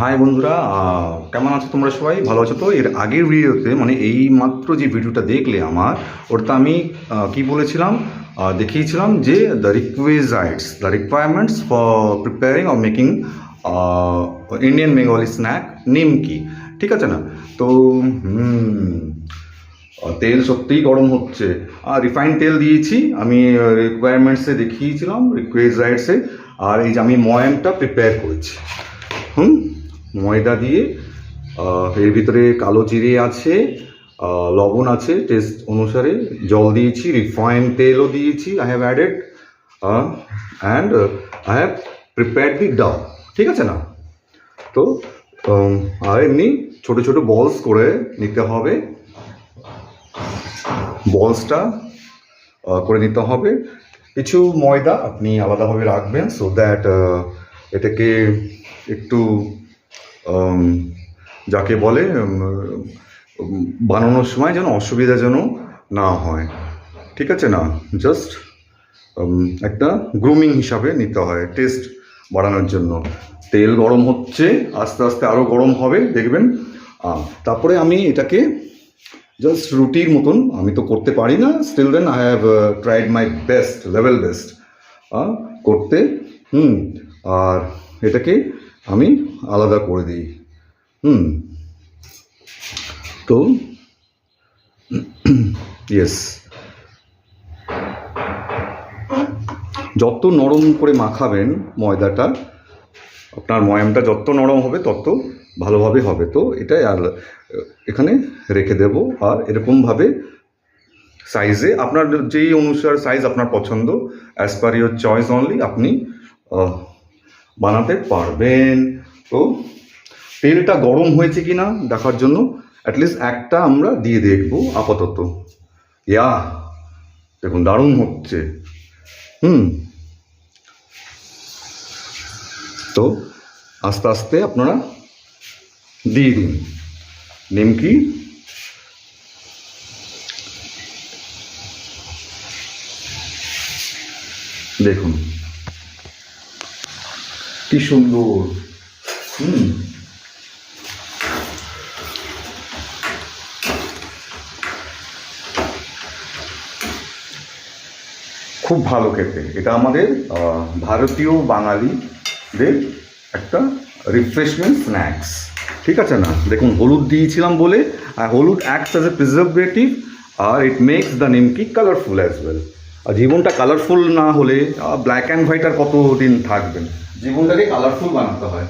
High বন্ধুরা কেমন আছো তোমরা সবাই? ভালো আছো তো? এর আগের ভিডিওতে মানে এই মাত্র যে ভিডিওটা দেখলে আমার ওটা আমি কি বলেছিলাম? দেখিয়েছিলাম যে the requisites the requirements for preparing or making Indian Bengali snack nimki ঠিক আছে না? তো তেল সত্যিই গরম হচ্ছে। আর রিফাইন তেল দিয়েছি, আমি রিকোয়ারমেন্টসে দেখিয়েছিলাম রিকুইজাইটসে আর এই যে আমি ময়ামটা প্রিপেয়ার করেছি। হুম? ময়দা দিয়ে এর ভিতরে কালো জিরে আছে লবণ আছে টেস্ট অনুসারে জল দিয়েছি রিফাইন তেলও দিয়েছি I have added and I have prepare the dough ঠিক আছে না? তো আর এমনি ছোট ছোট বলস করে নিতে হবে। বলসটা করে নিতে হবে। কিছু ময়দা আপনি আলাদাভাবে রাখবেন সো দ্যাট এটাকে একটু যাকে বলে বানানোর সময় যেন অসুবিধা যেন না হয়। ঠিক আছে না? জাস্ট একটা গ্রুমিং হিসাবে নিতে হয় টেস্ট বাড়ানোর জন্য। তেল গরম হচ্ছে, আস্তে আস্তে আরও গরম হবে, দেখবেন। তারপরে আমি এটাকে জাস্ট রুটির মতন, আমি তো করতে পারি না still then I have tried my best level best করতে। হুম, আর এটাকে আমি আলাদা করে দিই। হুম। তো ইয়েস যত নরম করে মাখাবেন ময়দাটা, আপনার ময়ামটা যত নরম হবে, তত ভালোভাবে হবে। তো, এটাই আর, এখানে রেখে দেব। আর এরকমভাবে সাইজে আপনার যেই অনুসার সাইজ আপনার পছন্দ as per your choice only আপনি বানাতে পারবেন। তো তেলটা গরম হয়েছে কি না দেখার জন্য অ্যাটলিস্ট একটা আমরা দিয়ে দেখব আপাতত। ইয়া, দেখুন দারুণ হচ্ছে। হুম। তো আস্তে আস্তে আপনারা দিয়ে দিন। নিমকি দেখুন। কি সুন্দর। হুম। খুব ভালো খেতে। এটা আমাদের ভারতীয় বাঙালিদের একটা রিফ্রেশমেন্ট স্ন্যাক্স ঠিক আছে না? দেখুন, হলুদ দিয়েছিলাম বলে, আর হলুদ acts as a preservative R it makes the nimki colourful as well আর জীবনটা কালারফুল না হলে ব্ল্যাক অ্যান্ড হোয়াইট আর কতদিন থাকবেন জীবনটাকে কালারফুল বানাতে হয়।